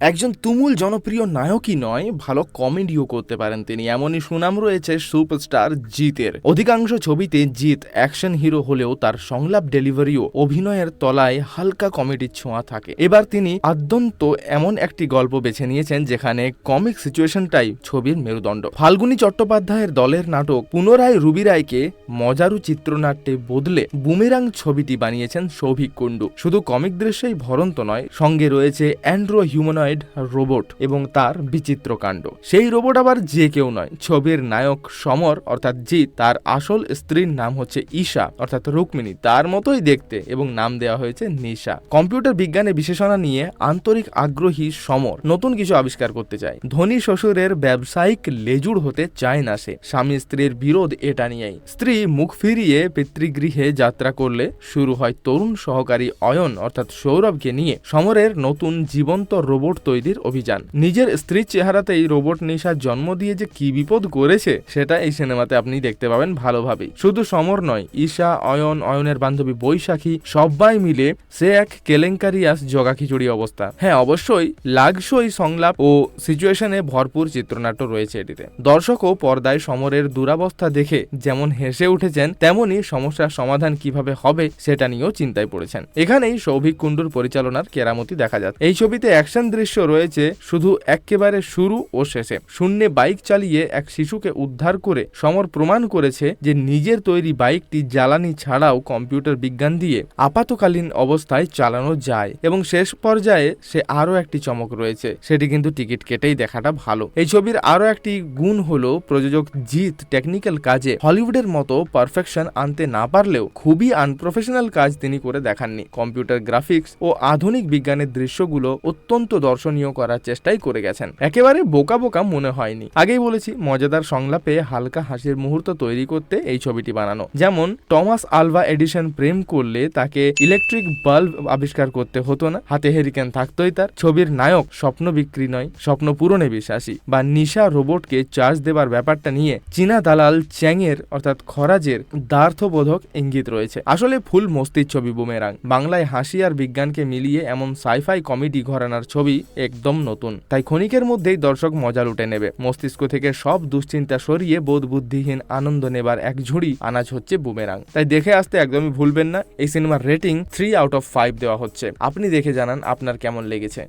একজন তুমুল জনপ্রিয় নায়কই নয়, ভালো কমেডিও করতে পারেন তিনি। এমনই সুনাম রয়েছে সুপারস্টার জিতের। অধিকাংশ ছবিতে জিত অ্যাকশন হিরো হলেও তার সংলাপ ডেলিভারিও অভিনয়ের তলায় হালকা কমেডির ছোঁয়া থাকে। এবার তিনি আদ্যন্ত এমন একটি গল্প বেছে নিয়েছেন যেখানে কমিক সিচুয়েশনটাই ছবির মেরুদণ্ড। ফাল্গুনী চট্টোপাধ্যায়ের দলের নাটক পুনরায় রুবি রায়কে মজারু চিত্রনাট্যে বদলে বুমেরাং ছবিটি বানিয়েছেন সৌভিক কুণ্ডু। শুধু কমিক দৃশ্যেই ভরন্ত নয়, সঙ্গে রয়েছে অ্যান্ড্রো হিউম্যানয়েড রোবট এবং তার বিচিত্র কাণ্ড। সেই রোবট আবার যে কেউ নয়, ছবির নায়ক সমর, অর্থাৎ জিৎ, তার আসল স্ত্রীর নাম হচ্ছে ঈশা, অর্থাৎ রুক্মিণী। তার মতোই দেখতে এবং নাম দেওয়া হয়েছে নিশা। কম্পিউটার বিজ্ঞানে বিশেষণা নিয়ে আন্তরিক আগ্রহী সমর নতুন কিছু আবিষ্কার করতে চায়। ধনী শ্বশুরের ব্যবসায়িক লেজুড় হতে চায় না সে। স্বামী স্ত্রীর বিরোধ এটা নিয়েই। স্ত্রী মুখ ফিরিয়ে পিতৃগৃহে যাত্রা করলে শুরু হয় তরুণ সহকারী অয়ন, অর্থাৎ সৌরভকে নিয়ে। সমরের নতুন জীবন্ত রোবট তৈরির অভিযান। নিজের স্ত্রীর চেহারাতেই রোবট নিশা জন্ম দিয়ে যে কি বিপদ করেছে সেটা এই সিনেমাতে আপনি দেখতে পাবেন ভালোভাবেই। শুধু সমর নয়, ঈশা, অয়ন, অয়নের বান্ধবী বৈশাখী সবাই মিলে সে এক কেলেঙ্কারিয়াস জগা খিচুড়ি অবস্থা। হ্যাঁ অবশ্যই লাগসই সংলাপ ও সিচুয়েশনে ভরপুর চিত্রনাট্য রয়েছে এটিতে। দর্শকও পর্দায় সমরের দুরাবস্থা দেখে যেমন হেসে উঠেছেন, তেমনি সমস্যার সমাধান কীভাবে হবে সেটা নিয়েও চিন্তায় পড়েছেন। এখানেই সৌভিক কুণ্ডুর পরিচালনার কেরামতি দেখা যাচ্ছে। এই ছবিতে অ্যাকশন দৃশ্য রয়েছে শুধু একেবারে শুরু ও শেষে। শূন্যে বাইক চালিয়ে এক শিশুকে উদ্ধার করে সমর প্রমাণ করেছে যে নিজের তৈরি বাইকটি জ্বালানি ছাড়াও কম্পিউটার বিজ্ঞান দিয়ে আপাতকালীন অবস্থায় চালানো যায় এবং শেষ পর্যায়ে সে আরও একটি চমক রয়েছে। সেটি কিন্তু টিকিট কেটেই দেখাটা ভালো। এই ছবির আরও একটি গুণ হলো প্রযোজক জিৎ টেকনিক্যাল কাজে হলিউডের মতো পারফেকশন আনতে না পারলেও খুবই আনপ্রফেশনাল কাজ তিনি করে দেখাননি। কম্পিউটার গ্রাফিক্স ও আধুনিক বিজ্ঞানের দৃশ্যগুলো অত্যন্ত দর্শনীয় করার চেষ্টাই করে গেছেন। একেবারে বোকা বোকা মনে হয়নি। আগেই বলেছি, মজাদার সংলাপে হালকা হাসির মুহূর্ত তৈরি করতে এই ছবিটি বানানো। যেমন, টমাস আলভা এডিশন প্রেম করলে তাকে ইলেকট্রিক বাল্ব আবিষ্কার করতে হতো না, হাতে হেরিকেন থাকতোই তার। ছবির নায়ক স্বপ্ন বিক্রি নয়, স্বপ্ন পূরণে বিশ্বাসী। বা নিশা রোবটকে চার্জ দেবার ব্যাপারটা নিয়ে চীনা দালাল চ্যাংয়ের, অর্থাৎ খরাজের, দ্বার্থবোধক ইঙ্গিত রয়েছে। আসলে ফুল মস্তির ছবি বুমেরাং। বাংলায় হাসি আর বিজ্ঞানকে মিলিয়ে এমন সাইফাই কমেডি ঘরানার ছবি একদম নতুন। তাই ক্ষণিকের মধ্যেই দর্শক মজা লুটে নেবে। মস্তিষ্ক থেকে সব দুশ্চিন্তা সরিয়ে বোধ বুদ্ধিহীন আনন্দ নেবার এক ঝুড়ি, আনাজ হচ্ছে বুমেরাং। তাই দেখে আসতে একদমই ভুলবেন না, এই সিনেমার rating three out of five দেওয়া হচ্ছে। আপনি দেখে জানান আপনার কেমন লেগেছে।